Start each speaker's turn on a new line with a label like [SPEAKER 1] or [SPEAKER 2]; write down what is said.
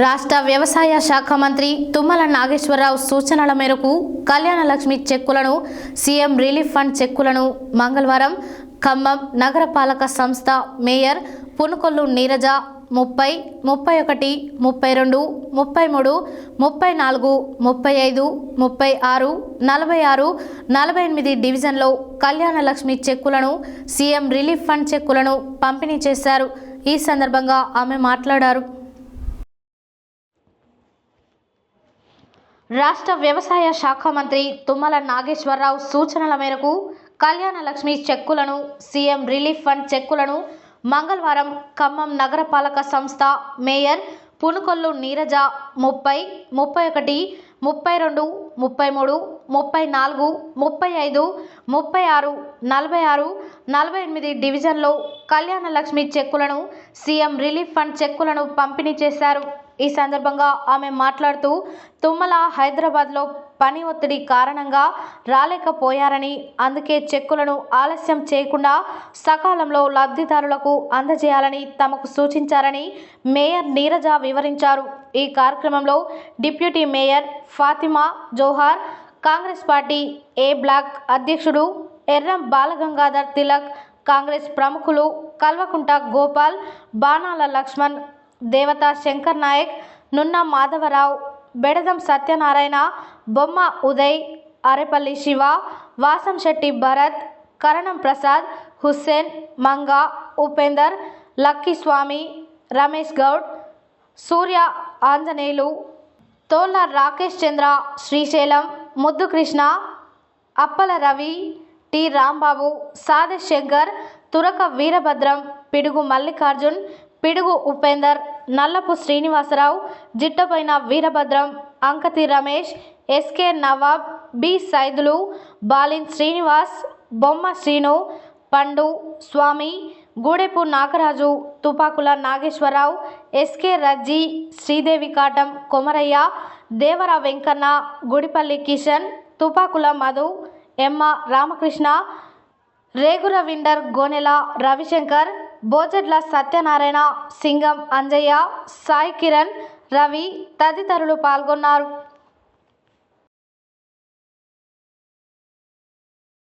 [SPEAKER 1] రాష్ట్ర వ్యవసాయ శాఖ మంత్రి తుమ్మల నాగేశ్వరరావు సూచనల మేరకు కళ్యాణ లక్ష్మి చెక్కులను సీఎం రిలీఫ్ ఫండ్ చెక్కులను మంగళవారం ఖమ్మం నగరపాలక సంస్థ మేయర్ పునుకొల్లు నీరజ ముప్పై ముప్పై ఒకటి ముప్పై రెండు ముప్పై మూడు ముప్పై నాలుగు ముప్పై ఐదు ముప్పై ఆరు నలభై ఆరు నలభై ఎనిమిది డివిజన్లో కళ్యాణలక్ష్మి చెక్కులను సీఎం రిలీఫ్ ఫండ్ చెక్కులను పంపిణీ చేశారు. ఈ సందర్భంగా ఆమె మాట్లాడారు. రాష్ట్ర వ్యవసాయ శాఖ మంత్రి తుమ్మల నాగేశ్వరరావు సూచనల మేరకు కళ్యాణ లక్ష్మి చెక్కులను సీఎం రిలీఫ్ ఫండ్ చెక్కులను మంగళవారం ఖమ్మం నగరపాలక సంస్థ మేయర్ పునుకొల్లు నీరజ ముప్పై ముప్పై ఒకటి ముప్పై రెండు ముప్పై మూడు ముప్పై నాలుగు ముప్పై ఐదు ముప్పై ఆరు నలభై ఆరు నలభై ఎనిమిది డివిజన్లో కళ్యాణ లక్ష్మి చెక్కులను సీఎం రిలీఫ్ ఫండ్ చెక్కులను పంపిణీ చేశారు. ఈ సందర్భంగా ఆమె మాట్లాడుతూ తుమ్మల హైదరాబాద్లో పని ఒత్తిడి కారణంగా రాలేకపోయారని అందుకే చెక్కులను ఆలస్యం చేయకుండా సకాలంలో లబ్ధిదారులకు అందజేయాలని తమకు సూచించారని మేయర్ నీరజ వివరించారు. ఈ కార్యక్రమంలో deputy mayor Fatima Johar Congress party A block అధ్యక్షుడు ఎర్రం బాలగంగాధర్ తిలక్ కాంగ్రెస్ ప్రముఖులు కల్వకుంట గోపాల్ బాణాల లక్ష్మణ్ దేవత శంకర్ నాయక్ నున్న Madhavarao Bedadam Satyanarayana Bomma Uday Arepalli Shiva Vasamsetti Bharat Karanam Prasad Hussain Manga Upender Lucky Swamy Ramesh Goud Surya Anjaneyulu Tolla Rakesh Chandra Srisailam Muddu Krishna Appala Ravi T Rambabu Sade Shankar Turaka Veerabhadram Pidugu Mallikarjun Pidugu Upender Nallapu Srinivasarao Jittapaina Veerabhadram Ankathi Ramesh SK Nawab B Saidulu Balin Srinivas Bomma Srinu Pandu Swamy Gudepu Nagaraju Tupakula Nageswararao SK Rajji Sridevi Katam Komaraiah Devara Venkanna Gudipalli Kishan Tupakula Madhu ఎమ్మ రామకృష్ణ రేగురవిండర్ గోనెల రవిశంకర్ బోజడ్ల సత్యనారాయణ సింగం అంజయ్య సాయి కిరణ్ రవి తదితరులు పాల్గొన్నారు.